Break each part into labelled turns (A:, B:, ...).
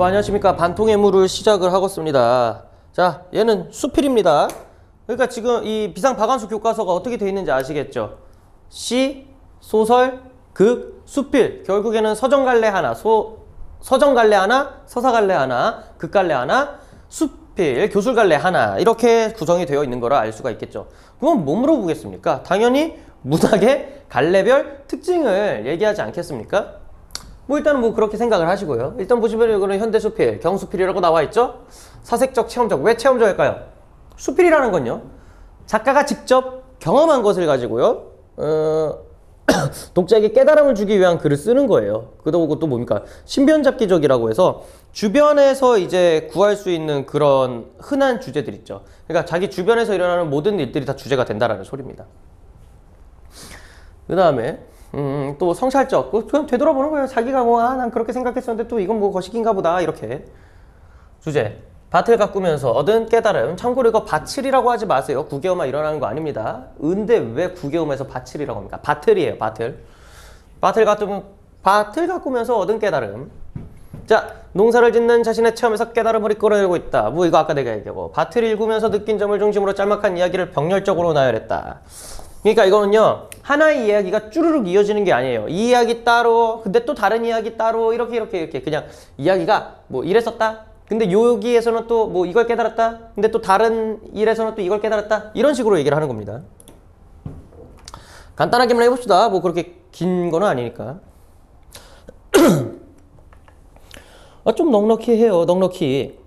A: 또 안녕하십니까 반통의 물을 시작을 하겠습니다. 자, 얘는 수필입니다. 그러니까 지금 이 비상 박완수 교과서가 어떻게 되어 있는지 아시겠죠? 시, 소설, 극, 수필. 결국에는 서정갈래 하나, 소 서정갈래 하나, 서사갈래 하나, 극갈래 하나, 수필, 교술갈래 하나 이렇게 구성이 되어 있는 거라 알 수가 있겠죠. 그럼 뭐 물어보겠습니까? 당연히 문학의 갈래별 특징을 얘기하지 않겠습니까? 뭐 일단은 뭐 그렇게 생각을 하시고요. 일단 보시면 이거는 현대수필, 경수필이라고 나와 있죠. 사색적, 체험적. 왜 체험적일까요? 수필이라는 건요. 작가가 직접 경험한 것을 가지고요. 어, 독자에게 깨달음을 주기 위한 글을 쓰는 거예요. 그러고 또 뭡니까? 신변잡기적이라고 해서 주변에서 이제 구할 수 있는 그런 흔한 주제들 있죠. 그러니까 자기 주변에서 일어나는 모든 일들이 다 주제가 된다라는 소리입니다. 그 다음에 음, 또 성찰적 그 그냥 되돌아보는 거예요. 자기가 뭐아난 그렇게 생각했었는데 또 이건 뭐 거시기인가 보다 이렇게 주제 밭을 가꾸면서 얻은 깨달음 참고로 이거 밭을이라고 하지 마세요. 구개어만 일어나는 거 아닙니다. 은데 왜 구개어에서 밭을이라고 합니까? 밭을이에요. 밭을 밭을 가꾸면 밭을 가꾸면서 얻은 깨달음 자, 농사를 짓는 자신의 체험에서 깨달음을 이끌어내고 있다. 뭐 이거 아까 내가 얘기하고 밭을 읽으면서 느낀 점을 중심으로 짤막한 이야기를 병렬적으로 나열했다. 그러니까 이거는요 하나의 이야기가 쭈르륵 이어지는 게 아니에요. 이 이야기 따로, 근데 또 다른 이야기 따로 이렇게 이렇게 이렇게 그냥 이야기가 뭐 이랬었다. 근데 여기에서는 또 뭐 이걸 깨달았다. 근데 또 다른 일에서는 또 이걸 깨달았다. 이런 식으로 얘기를 하는 겁니다. 간단하게만 해봅시다. 뭐 그렇게 긴 거는 아니니까. 아, 좀 넉넉히 해요. 넉넉히.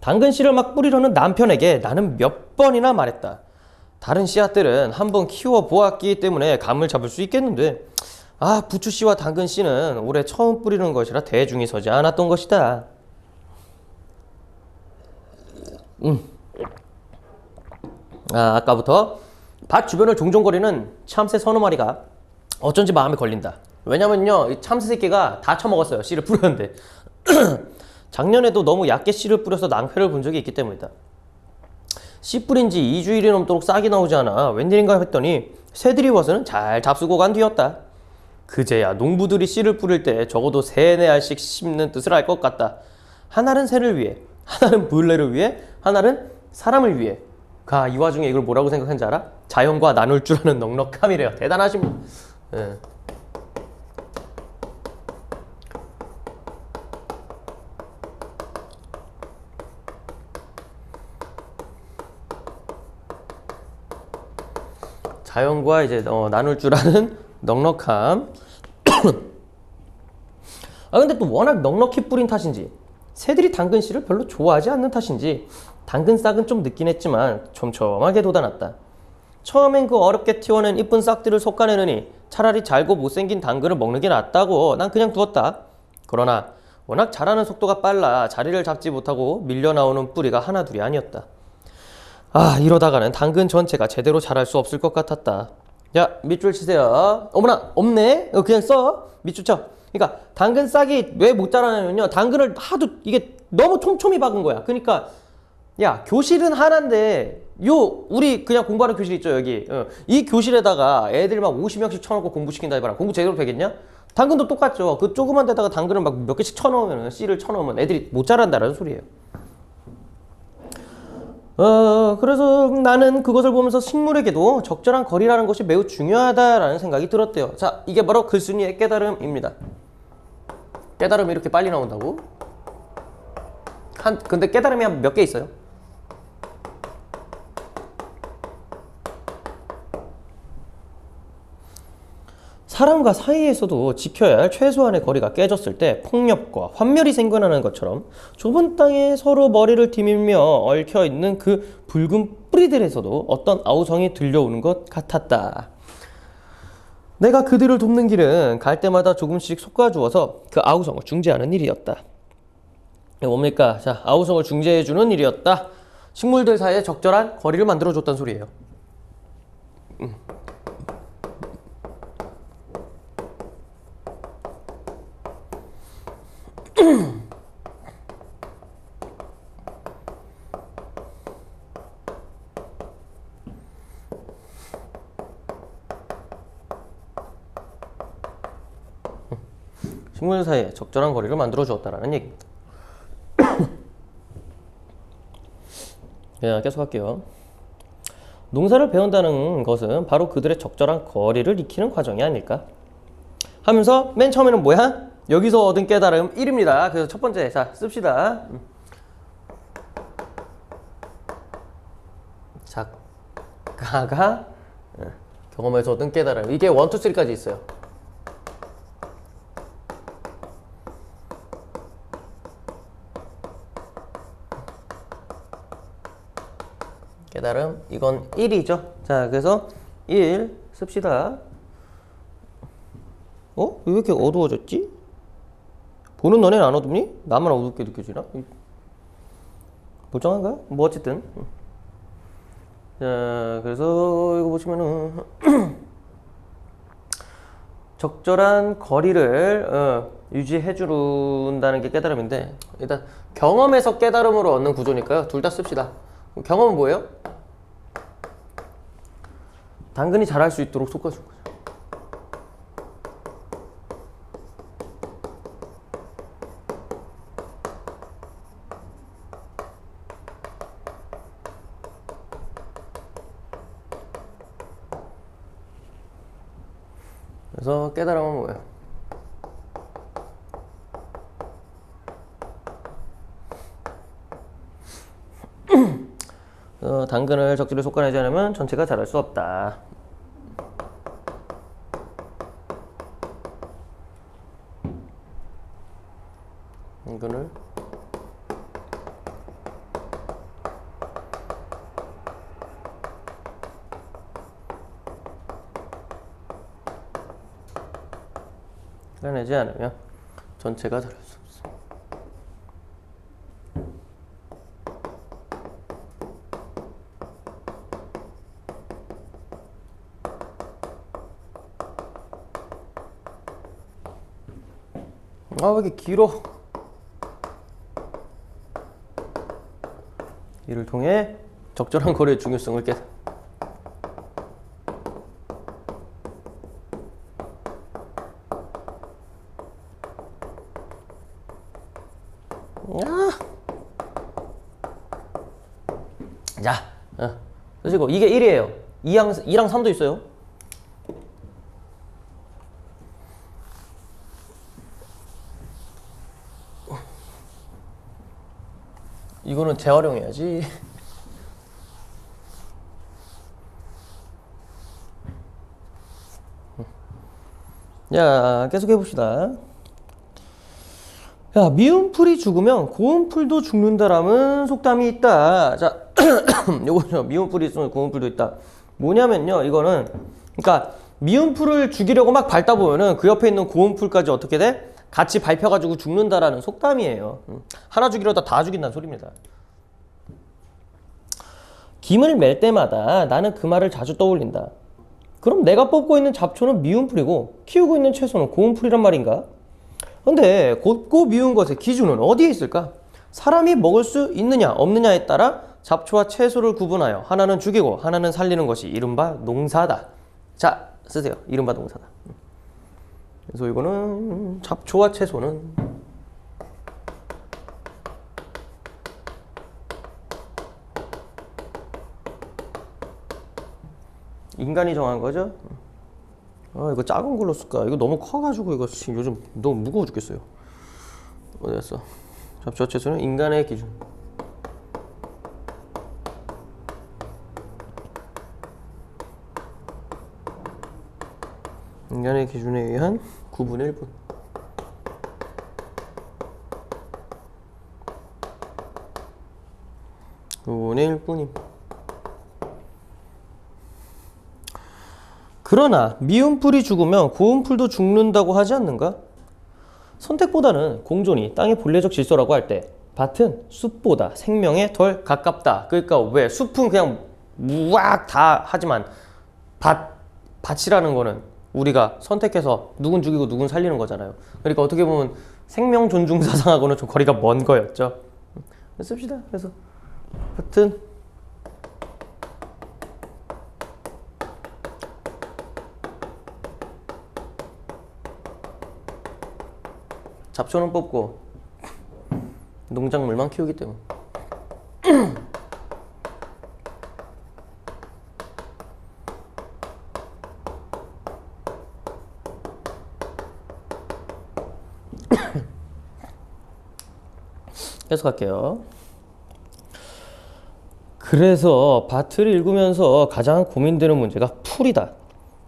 A: 당근 씨를 막 뿌리려는 남편에게 나는 몇 번이나 말했다. 다른 씨앗들은 한번 키워 보았기 때문에 감을 잡을 수 있겠는데 아 부추 씨와 당근 씨는 올해 처음 뿌리는 것이라 대중이 서지 않았던 것이다. 음. 아 아까부터 밭 주변을 종종거리는 참새 서너 마리가 어쩐지 마음에 걸린다. 왜냐면요 이 참새 새끼가 다 처먹었어요 씨를 뿌렸는데 작년에도 너무 얕게 씨를 뿌려서 낭패를 본 적이 있기 때문이다. 씨 뿌린 지 2주일이 넘도록 싹이 나오지 않아 웬일인가 했더니 새들이 와서는 잘 잡수고 간 뒤였다. 그제야 농부들이 씨를 뿌릴 때 적어도 세네 알씩 심는 뜻을 알 것 같다. 하나는 새를 위해, 하나는 벌레를 위해, 하나는 사람을 위해. 가 이 와중에 이걸 뭐라고 생각하는지 알아? 자연과 나눌 줄 아는 넉넉함이래요. 대단하십니다. 예. 자연과 이제 어, 나눌 줄 아는 넉넉함. 아 근데 또 워낙 넉넉히 뿌린 탓인지 새들이 당근 씨를 별로 좋아하지 않는 탓인지 당근 싹은 좀 늦긴 했지만 촘촘하게 돋아났다. 처음엔 그 어렵게 튀어낸 이쁜 싹들을 솎아내느니 차라리 잘고 못생긴 당근을 먹는 게 낫다고 난 그냥 두었다. 그러나 워낙 자라는 속도가 빨라 자리를 잡지 못하고 밀려 나오는 뿌리가 하나둘이 아니었다. 아 이러다가는 당근 전체가 제대로 자랄 수 없을 것 같았다. 야 밑줄 치세요. 어머나 없네. 어, 그냥 써 밑줄 쳐. 그러니까 당근 싹이 왜 못 자라냐면요. 당근을 하도 이게 너무 촘촘히 박은 거야. 그러니까 야 교실은 하나인데 요 우리 그냥 공부하는 교실 있죠 여기 어, 이 교실에다가 애들 막 50명씩 쳐놓고 공부시킨다 해봐라 공부 제대로 되겠냐? 당근도 똑같죠. 그 조그만 데다가 당근을 막 몇 개씩 쳐넣으면 씨를 쳐넣으면 애들이 못 자란다는 소리예요. 어, 그래서 나는 그것을 보면서 식물에게도 적절한 거리라는 것이 매우 중요하다라는 생각이 들었대요. 자, 이게 바로 글쓴이의 깨달음입니다. 깨달음이 이렇게 빨리 나온다고? 한, 근데 깨달음이 한 몇 개 있어요? 사람과 사이에서도 지켜야 할 최소한의 거리가 깨졌을 때 폭력과 환멸이 생겨나는 것처럼 좁은 땅에 서로 머리를 디밀며 얽혀 있는 그 붉은 뿌리들에서도 어떤 아우성이 들려오는 것 같았다. 내가 그들을 돕는 길은 갈 때마다 조금씩 솎아주어서 그 아우성을 중재하는 일이었다. 뭡니까? 자, 아우성을 중재해주는 일이었다. 식물들 사이에 적절한 거리를 만들어줬다는 소리예요. 식물 사이에 적절한 거리를 만들어 주었다라는 얘기. 예, 계속 할게요. 농사를 배운다는 것은 바로 그들의 적절한 거리를 익히는 과정이 아닐까? 하면서 맨 처음에는 뭐야? 여기서 얻은 깨달음 1입니다. 그래서 첫 번째 자 씁시다. 음. 작가가 예, 경험에서 얻은 깨달음 이게 1, 2, 3까지 있어요. 깨달음 이건 1이죠. 자 그래서 1 씁시다. 어? 왜 이렇게 어두워졌지? 보는 너네는 안 어둡니? 나만 어둡게 느껴지나? 멀쩡한가? 뭐 어쨌든 자 그래서 이거 보시면은 적절한 거리를 어, 유지해 준다는 게 깨달음인데 일단 경험에서 깨달음으로 얻는 구조니까요 둘 다 씁시다 경험은 뭐예요? 당근이 자랄 수 있도록 솎아준 그래서 깨달음은 뭐예요? 어, 당근을 적절히 솎아내지 않으면 전체가 자랄 수 없다. 당근을 끓여내지 않으면 전체가 자랄 수 아, 왜 이렇게 길어? 이를 통해 적절한 거리의 중요성을 깨. 자, 어. 쓰시고 이게 1이에요. 2랑 2랑 3도 있어요. 이거는 재활용해야지. 자, 계속 해봅시다. 야, 미운 풀이 죽으면 고운 풀도 죽는다라는 속담이 있다. 자, 요거죠. 미운 풀이 있으면 고운 풀도 있다. 뭐냐면요, 이거는 그러니까 미운 풀을 죽이려고 막 밟다 보면은 그 옆에 있는 고운 풀까지 어떻게 돼? 같이 밟혀가지고 죽는다라는 속담이에요. 음. 하나 죽이려다 다 죽인다는 소리입니다. 김을 맬 때마다 나는 그 말을 자주 떠올린다. 그럼 내가 뽑고 있는 잡초는 미운 풀이고 키우고 있는 채소는 고운 풀이란 말인가? 근데 곱고 미운 것의 기준은 어디에 있을까? 사람이 먹을 수 있느냐 없느냐에 따라 잡초와 채소를 구분하여 하나는 죽이고 하나는 살리는 것이 이른바 농사다. 자, 쓰세요. 이른바 농사다. 그래서 이거는 잡초와 채소는 인간이 정한 거죠. 아 이거 작은 걸로 쓸까? 이거 너무 커가지고 이거 지금 요즘 너무 무거워 죽겠어요. 어디 갔어? 잡초 채소는 인간의 기준. 인간의 기준에 의한 구분의 일본. 구분의 일뿐임. 그러나 미운 풀이 죽으면 고운 풀도 죽는다고 하지 않는가? 선택보다는 공존이 땅의 본래적 질서라고 할 때 밭은 숲보다 생명에 덜 가깝다. 그러니까 왜 숲은 그냥 무악 다 하지만 밭 밭이라는 거는 우리가 선택해서 누군 죽이고 누군 살리는 거잖아요. 그러니까 어떻게 보면 생명 존중 사상하고는 좀 거리가 먼 거였죠. 씁시다. 그래서 하여튼 잡초는 뽑고 농작물만 키우기 때문에 계속 할게요. 그래서 바트를 읽으면서 가장 고민되는 문제가 풀이다.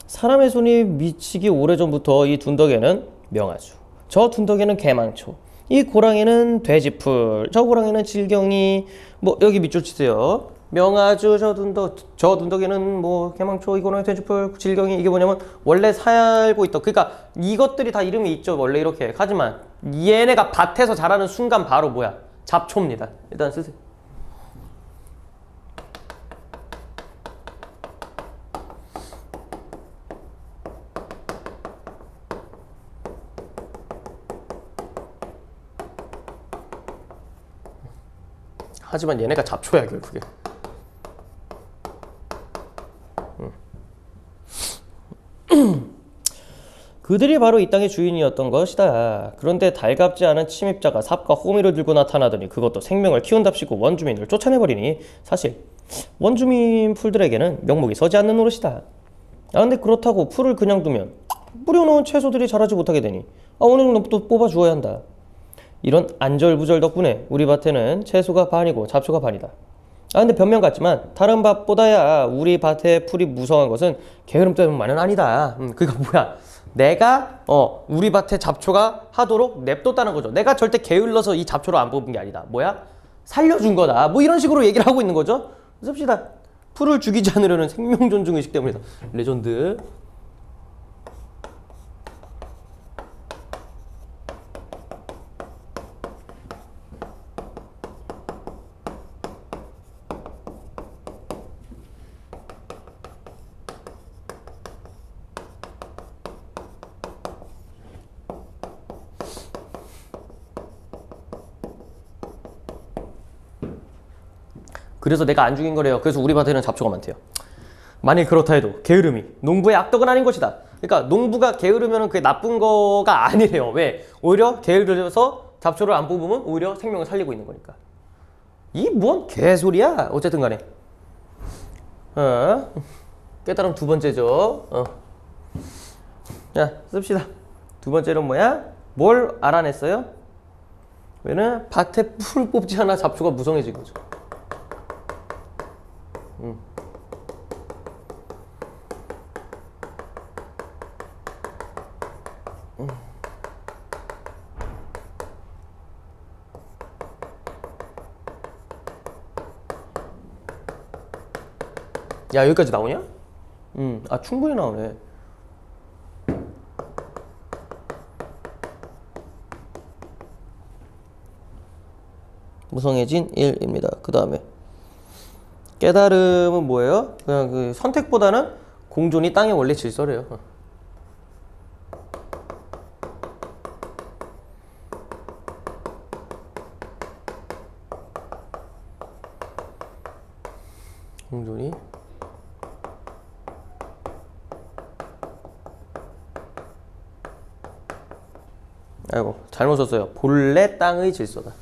A: 사람의 손이 미치기 오래전부터 이 둔덕에는 명아주, 저 둔덕에는 개망초, 이 고랑이는 돼지풀, 저 고랑이는 질경이, 뭐 여기 밑줄 치세요. 명아주, 저 둔덕, 저 둔덕에는 뭐 개망초, 이 고랑이 돼지풀, 질경이 이게 뭐냐면 원래 살고 있던 그러니까 이것들이 다 이름이 있죠 원래 이렇게 하지만 얘네가 밭에서 자라는 순간 바로 뭐야 잡초입니다. 일단 쓰세요. 하지만 얘네가 잡초야 결국에. 그들이 바로 이 땅의 주인이었던 것이다. 그런데 달갑지 않은 침입자가 삽과 호미를 들고 나타나더니 그것도 생명을 키운답시고 원주민을 쫓아내버리니 사실 원주민 풀들에게는 명목이 서지 않는 노릇이다. 아 근데 그렇다고 풀을 그냥 두면 뿌려놓은 채소들이 자라지 못하게 되니 아 어느 정도 또 뽑아 주어야 한다. 이런 안절부절 덕분에 우리 밭에는 채소가 반이고 잡초가 반이다. 아 근데 변명 같지만 다른 밭보다야 우리 밭의 풀이 무성한 것은 게으름 때문만은 아니다. 음, 그니까 뭐야? 내가 어 우리 밭에 잡초가 하도록 냅뒀다는 거죠. 내가 절대 게을러서 이 잡초를 안 뽑은 게 아니다. 뭐야? 살려준 거다. 뭐 이런 식으로 얘기를 하고 있는 거죠. 씁시다. 풀을 죽이지 않으려는 생명 존중 의식 때문이다. 레전드. 그래서 내가 안 죽인 거래요. 그래서 우리 밭에는 잡초가 많대요. 만일 그렇다 해도 게으름이 농부의 악덕은 아닌 것이다. 그러니까 농부가 게으르면 그게 나쁜 거가 아니래요. 왜? 오히려 게으르서 잡초를 안 뽑으면 오히려 생명을 살리고 있는 거니까. 이 뭔 개소리야? 어쨌든 간에. 어. 깨달음 두 번째죠. 어. 자, 씁시다. 두 번째는 뭐야? 뭘 알아냈어요? 왜냐면 밭에 풀 뽑지 않아 잡초가 무성해진 거죠. 야 여기까지 나오냐? 음, 아 충분히 나오네. 무성해진 1입니다. 그 다음에 깨달음은 뭐예요? 그냥 그 선택보다는 공존이 땅의 원래 질서래요. 어. 공존이 아이고 잘못 썼어요. 본래 땅의 질서다.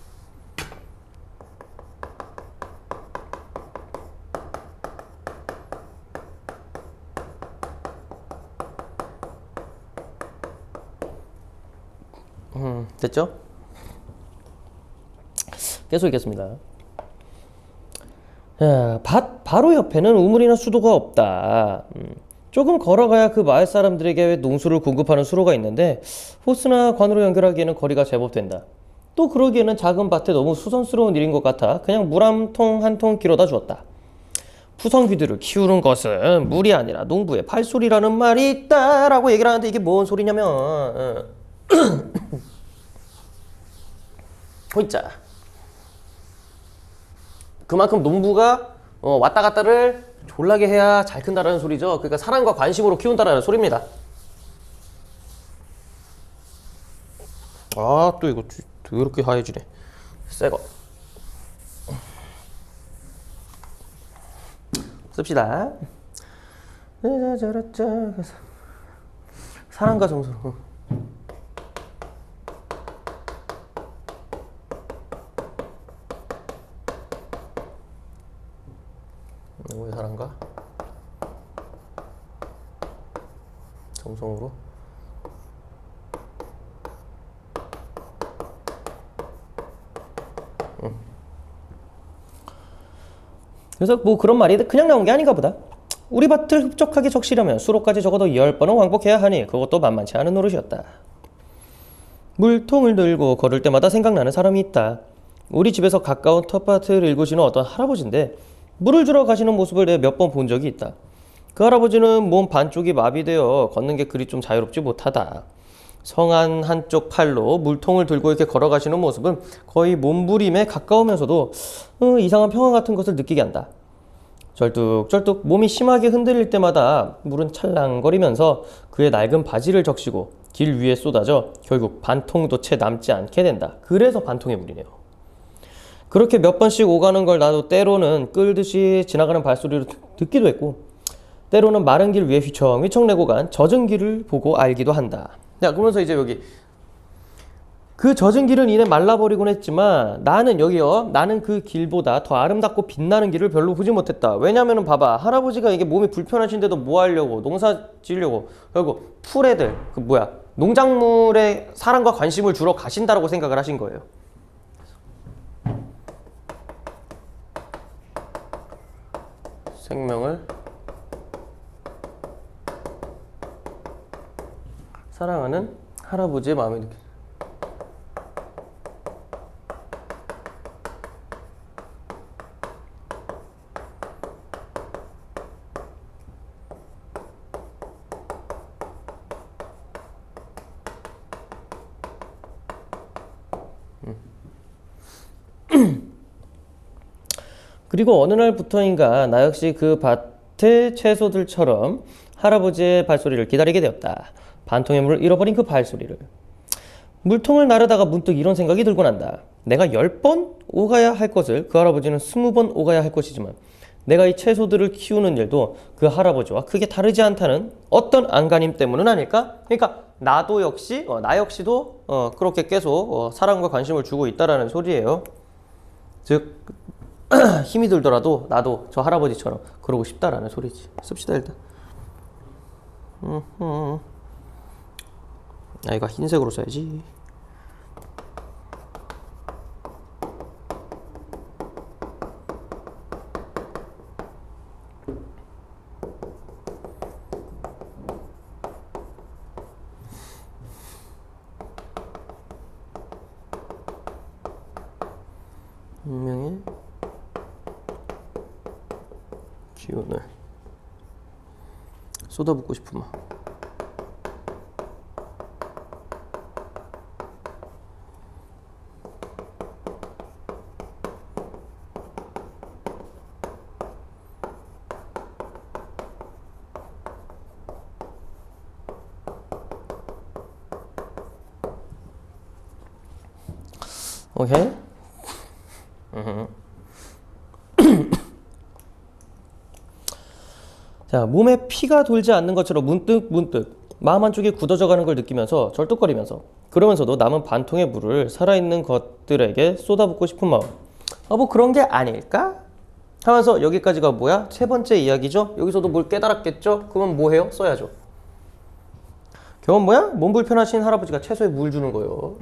A: 음, 됐죠? 계속 읽겠습니다. 자, 밭 바로 옆에는 우물이나 수도가 없다. 음, 조금 걸어가야 그 마을 사람들에게 농수를 공급하는 수로가 있는데 호스나 관으로 연결하기에는 거리가 제법 된다. 또 그러기에는 작은 밭에 너무 수선스러운 일인 것 같아 그냥 물 한 통 한 통 길어다 주었다. 푸성귀들을 키우는 것은 물이 아니라 농부의 팔소리라는 말이 있다라고 얘기를 하는데 이게 뭔 소리냐면 어. 호이자 그만큼 농부가 어, 왔다 갔다를 졸라게 해야 잘 큰다라는 소리죠. 그러니까 사랑과 관심으로 키운다라는 소리입니다. 아, 또 이거 더럽게 하얘지네. 새거. 씁시다. 사랑과 정서로. 누구의 사랑과 정성으로 그래서 뭐 그런 말이 그냥 나온 게 아닌가 보다. 우리 밭을 흡족하게 적시려면 수로까지 적어도 열 번은 왕복해야 하니 그것도 만만치 않은 노릇이었다. 물통을 들고 걸을 때마다 생각나는 사람이 있다. 우리 집에서 가까운 텃밭을 일구시는 어떤 할아버지인데 물을 주러 가시는 모습을 내가 몇 번 본 적이 있다. 그 할아버지는 몸 반쪽이 마비되어 걷는 게 그리 좀 자유롭지 못하다. 성한 한쪽 팔로 물통을 들고 이렇게 걸어가시는 모습은 거의 몸부림에 가까우면서도 어, 이상한 평화 같은 것을 느끼게 한다. 절뚝절뚝 몸이 심하게 흔들릴 때마다 물은 찰랑거리면서 그의 낡은 바지를 적시고 길 위에 쏟아져 결국 반통도 채 남지 않게 된다. 그래서 반통의 물이네요. 그렇게 몇 번씩 오가는 걸 나도 때로는 끌듯이 지나가는 발소리로 듣- 듣기도 했고 때로는 마른 길 위에 휘청휘청 내고 간 젖은 길을 보고 알기도 한다. 자, 그러면서 이제 여기. 그 젖은 길은 이내 말라버리곤 했지만 나는 여기요 나는 그 길보다 더 아름답고 빛나는 길을 별로 보지 못했다. 왜냐면은 봐봐 할아버지가 이게 몸이 불편하신데도 뭐 하려고? 농사 지으려고. 결국 풀애들 그 뭐야? 농작물에 사랑과 관심을 주러 가신다라고 생각을 하신 거예요. 생명을 사랑하는 할아버지의 마음이 느껴 그리고 어느 날부터인가 나 역시 그 밭의 채소들처럼 할아버지의 발소리를 기다리게 되었다. 반통의 물을 잃어버린 그 발소리를. 물통을 나르다가 문득 이런 생각이 들고 난다. 내가 열번 오가야 할 것을 그 할아버지는 스무 번 오가야 할 것이지만 내가 이 채소들을 키우는 일도 그 할아버지와 크게 다르지 않다는 어떤 안간힘 때문은 아닐까? 그러니까 나도 역시 어, 나 역시도 어, 그렇게 계속 어, 사랑과 관심을 주고 있다라는 소리예요. 즉 힘이 들더라도 나도 저 할아버지처럼 그러고 싶다라는 소리지. 씁시다 일단. 음흠. 아 이거 흰색으로 써야지. 운명의 기운을 쏟아붓고 싶은 마 음. 오케이. 자, 몸에 피가 돌지 않는 것처럼 문득 문득 마음 한쪽이 굳어져 가는 걸 느끼면서 절뚝거리면서 그러면서도 남은 반통의 물을 살아있는 것들에게 쏟아붓고 싶은 마음. 아, 뭐 그런 게 아닐까? 하면서 여기까지가 뭐야? 세 번째 이야기죠? 여기서도 뭘 깨달았겠죠? 그러면 뭐 해요? 써야죠. 경험 뭐야? 몸 불편하신 할아버지가 채소에 물 주는 거예요.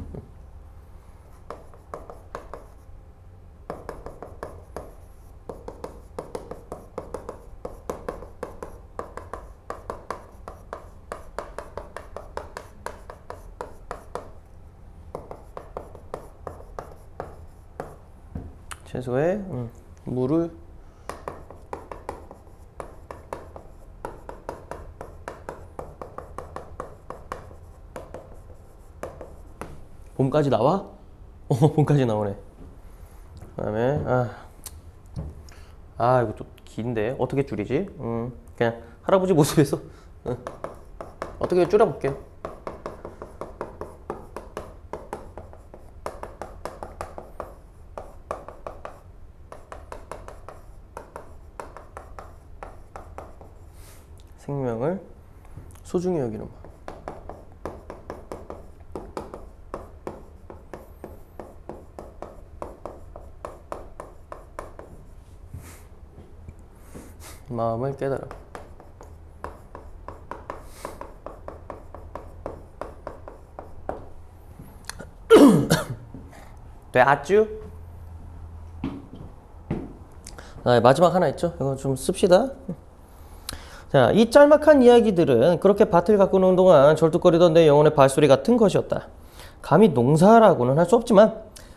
A: 채소에 음, 물을 봄까지 나와? 어, 봄까지 나오네. 그다음에 아, 아 이거 좀 긴데 어떻게 줄이지? 음, 그냥 할아버지 모습에서 응. 어떻게 줄여볼게요. 생명을 소중히 여기는 마음. 마음을 깨달아. 됐쥬? 아, 마지막 하나 있죠? 이거 좀 씁시다. 자, 이 짤막한 이야기들은 그렇게 밭을 가꾸는 동안 절뚝거리던 내 영혼의 발소리 같은 것이었다. 감히 농사라고는 할 수 없지만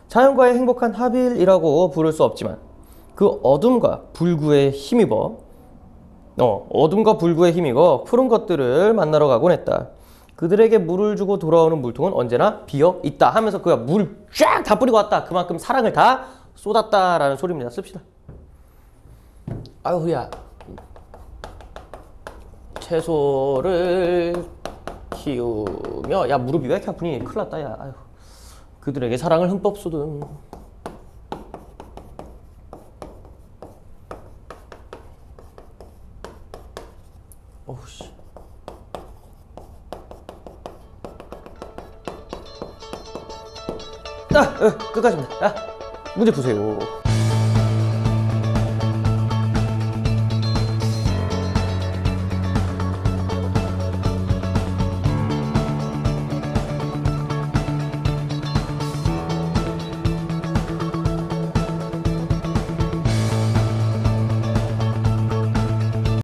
A: 자연과의 행복한 합일이라고 부를 수 없지만 그 어둠과 불구에 힘입어 어, 어둠과 불구에 힘입어 푸른 것들을 만나러 가곤 했다. 그들에게 물을 주고 돌아오는 물통은 언제나 비어 있다 하면서 그가 물을 쫙 다 뿌리고 왔다. 그만큼 사랑을 다 쏟았다라는 소리입니다. 씁시다. 아유 후야 채소를 키우며 야 무릎이 왜 이렇게 아프니? 큰일 났다 야. 아유 그들에게 사랑을 흠뻑 어우씨. 아, 어, 끝까지입니다. 야, 문제 푸세요.